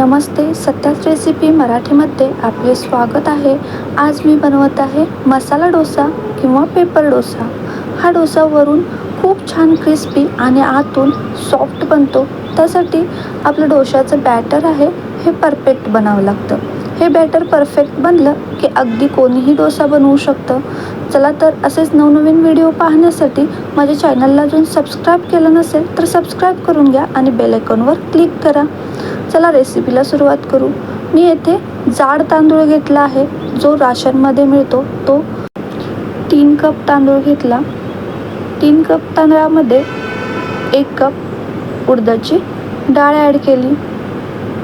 नमस्ते सत्याच recipe मराठीमध्ये आपले स्वागत आहे. आज मी बनवत आहे मसाला डोसा किंवा पेपर डोसा. हा डोसा वरून खूप छान क्रिस्पी आणि आतून सॉफ्ट बनतो. त्यासाठी आपलं डोशाचं बॅटर आहे हे परफेक्ट बनावं लागतं. हे बॅटर परफेक्ट बनलं की अगदी कोणीही डोसा बनवू शकतं. चला तर असेच नवनवीन व्हिडिओ पाहण्यासाठी माझ्या चॅनलला अजून सबस्क्राईब केलं नसेल तर सबस्क्राईब करून घ्या आणि बेल आयकॉनवर क्लिक करा. चला रेसिपीला सुरुवात करू. मी येथे जाड तांदूळ घेतला आहे. जो राशनमध्ये मिळतो तो तीन कप तांदूळ घेतला. तीन कप तांदळामध्ये एक कप उडदाची डाळ ॲड केली.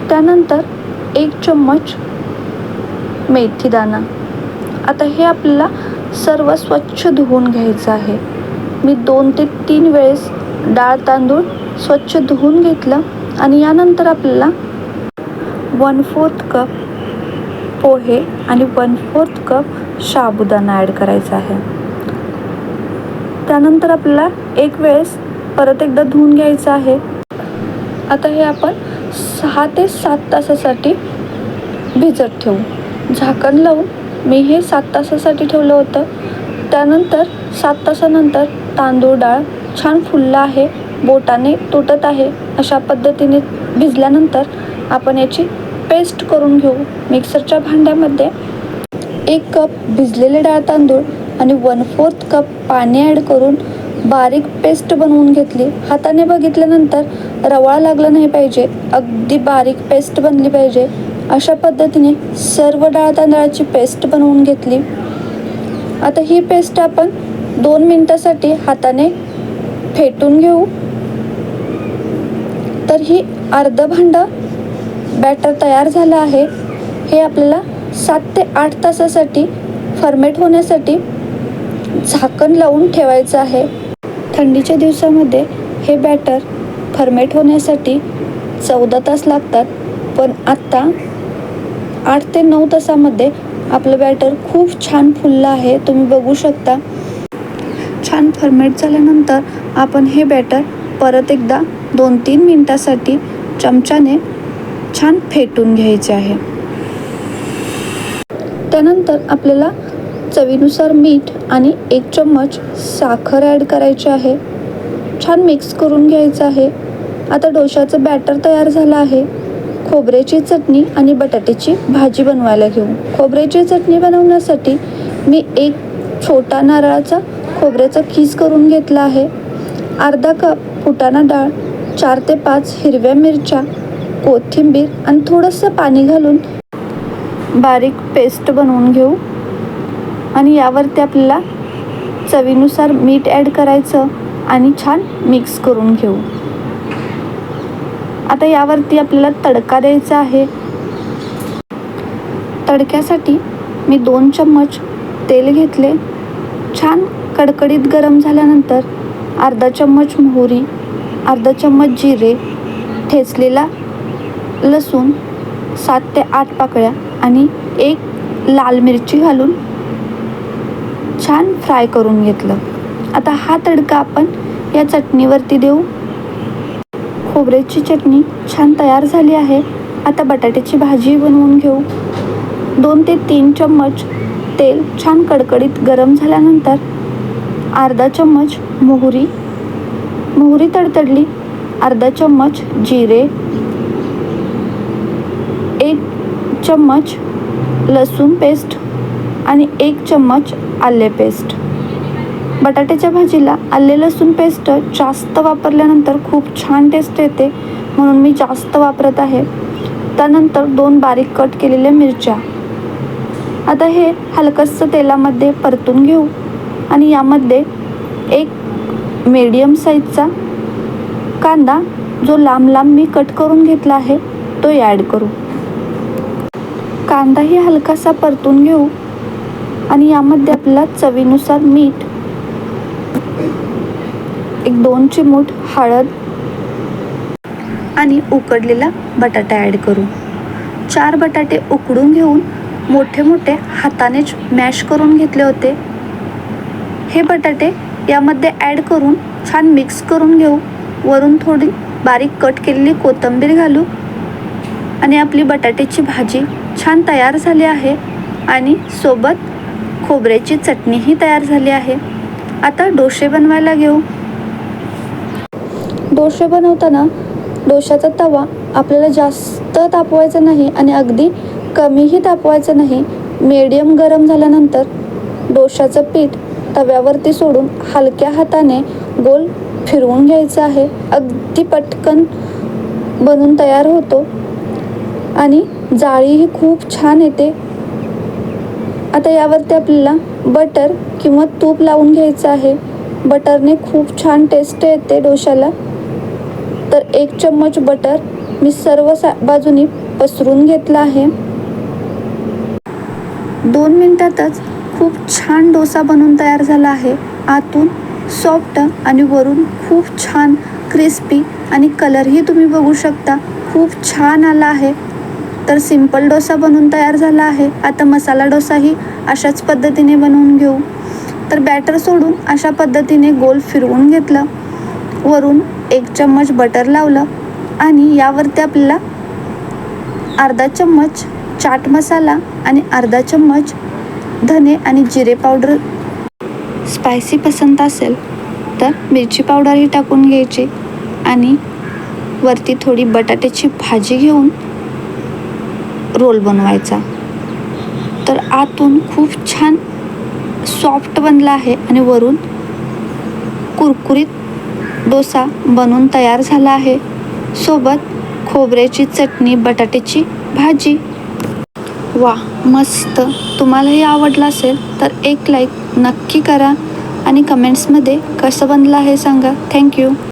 त्यानंतर एक चम्मच मेथी दाणा. आता हे आपल्याला सर्व स्वच्छ धुवून घ्यायचं आहे. मी दोन ते तीन वेळेस डाळ तांदूळ स्वच्छ धुवून घेतलं. आणि यानंतर आपल्याला वन फोर्थ कप पोहे आणि वन फोर्थ कप साबुदाणा ॲड करायचा आहे. त्यानंतर आपल्याला एक वेळेस परत एकदा धुवून घ्यायचं आहे. आता हे आपण सहा ते सात तासासाठी भिजत ठेवू. झाकण लावून मी हे सात तासासाठी ठेवलं होतं. त्यानंतर सात तासानंतर तांदूळ डाळ छान फुललं आहे. बोटाने तुटत आहे अशा पद्धतीने भिजल्यानंतर आपण याची पेस्ट करून घेऊ. मिक्सरच्या भांड्यामध्ये एक कप भिजलेले डाळ तांदूळ आणि वन फोर्थ कप पाणी ॲड करून बारीक पेस्ट बनवून घेतली. हाताने बघितल्यानंतर रवाळा लागला नाही पाहिजे. अगदी बारीक पेस्ट बनली पाहिजे. अशा पद्धतीने सर्व डाळ तांदळाची पेस्ट बनवून घेतली. आता ही पेस्ट आपण दोन मिनटासाठी हाताने फेटून घेऊ. ही अर्धं भांडं बॅटर तयार झालं आहे. हे आपल्याला सात ते आठ तासासाठी फर्मेट होण्यासाठी झाकण लावून ठेवायचं आहे. थंडीच्या दिवसामध्ये हे बॅटर फर्मेट होण्यासाठी चौदा तास लागतात. पण आत्ता आठ ते नऊ तासामध्ये आपलं बॅटर खूप छान फुललं आहे. तुम्ही बघू शकता. छान फर्मेट झाल्यानंतर आपण हे बॅटर परत एकदा दोन तीन मिनटासाठी चमच्याने छान फेटून घ्यायचे आहे. त्यानंतर आपल्याला चवीनुसार मीठ आणि एक चम्मच साखर ॲड करायची आहे. छान मिक्स करून घ्यायचं आहे. आता डोशाचं बॅटर तयार झालं आहे. खोबऱ्याची चटणी आणि बटाट्याची भाजी बनवायला घेऊ. खोबऱ्याची चटणी बनवण्यासाठी मी एक छोटा नारळाचा खोबऱ्याचा खीस करून घेतला आहे. अर्धा कप फुटाणा डाळ चार ते पाच हिरव्या मिरच्या कोथिंबीर आणि थोडंसं पाणी घालून बारीक पेस्ट बनवून घेऊ. आणि यावरती आपल्याला चवीनुसार मीठ ॲड करायचं आणि छान मिक्स करून घेऊ. आता यावरती आपल्याला तडका द्यायचा आहे. तडक्यासाठी मी दोन चम्मच तेल घेतले. छान कडकडीत गरम झाल्यानंतर अर्धा चम्मच मोहरी अर्धा चम्मच जिरे ठेचलेला लसूण सात ते आठ पाकळ्या आणि एक लाल मिरची घालून छान फ्राय करून घेतलं. आता हा तडका आपण या चटणीवरती देऊ. खोबऱ्याची चटणी छान तयार झाली आहे. आता बटाट्याची भाजी बनवून घेऊ. दोन ते तीन चम्मच तेल छान कडकडीत गरम झाल्यानंतर अर्धा चम्मच मोहरी. मोहरी तडतडली. अर्धा चम्मच जिरे. एक चम्मच लसूण पेस्ट आणि एक चम्मच आले पेस्ट. बटाट्याच्या भाजीला आले लसूण पेस्ट जास्त वापरल्यानंतर खूप छान टेस्ट येते म्हणून मी जास्त वापरत आहे. त्यानंतर दोन बारीक कट केलेल्या मिरच्या. आता हे हलकंसं तेलामध्ये परतून घेऊ. आणि यामध्ये एक मीडियम साईजचा कांदा जो लांब लांब मी कट करून घेतला आहे तो ॲड करू. कांदाही हलकासा परतून घेऊ आणि यामध्ये आपल्याला चवीनुसार मीठ एक दोन चिमूट हळद आणि उकडलेला बटाटा ॲड करू. चार बटाटे उकडून घेऊन मोठे मोठे हातानेच मॅश करून घेतले होते. हे बटाटे यामध्ये ॲड करून छान मिक्स करून घेऊ. वरून थोडी बारीक कट केलेली कोथिंबीर घालू. आणि आपली बटाट्याची भाजी छान तयार झाली आहे. आणि सोबत खोबऱ्याची चटणीही तयार झाली आहे. आता डोसे बनवायला घेऊ. डोसे बनवताना डोशाचा तवा आपल्याला जास्त तापवायचा नाही आणि अगदी कमीही तापवायचं नाही. मीडियम गरम झाल्यानंतर डोशाचं पीठ तव्यावरती सोडून हलक्या हाताने गोल फिरवून घ्यायचं आहे. अगदी पटकन बनून तयार होतो. आणि जाळीही खूप छान येते. आता यावरती आपल्याला बटर किंवा तूप लावून घ्यायचं आहे. बटरने खूप छान टेस्ट येते डोशाला तर एक चम्मच बटर मी सर्व सा बाजूनी पसरून घेतला आहे. दोन मिनटातच खूप छान डोसा बनून तयार झाला आहे. आतून सॉफ्ट आणि वरून खूप छान क्रिस्पी आणि कलरही तुम्ही बघू शकता. खूप छान आला आहे. तर सिंपल डोसा बनून तयार झाला आहे. आता मसाला डोसाही अशाच पद्धतीने बनवून घेऊ. तर बॅटर सोडून अशा पद्धतीने गोल फिरवून घेतलं. वरून एक चम्मच बटर लावलं आणि यावरती आपल्याला अर्धा चम्मच चाट मसाला आणि अर्धा चम्मच धने आणि जिरे पावडर. स्पायसी पसंत असेल तर मिरची पावडरही टाकून घ्यायची. आणि वरती थोडी बटाट्याची भाजी घेऊन रोल बनवायचा. तर आतून खूप छान सॉफ्ट बनला आहे आणि वरून कुरकुरीत डोसा बनून तयार झाला आहे. सोबत खोबऱ्याची चटणी बटाट्याची भाजी. वा मस्त. तुम्हालाही आवडलं असेल तर एक लाईक नक्की करा आणि कमेंट्समध्ये कसं बनलं हे सांगा. थँक्यू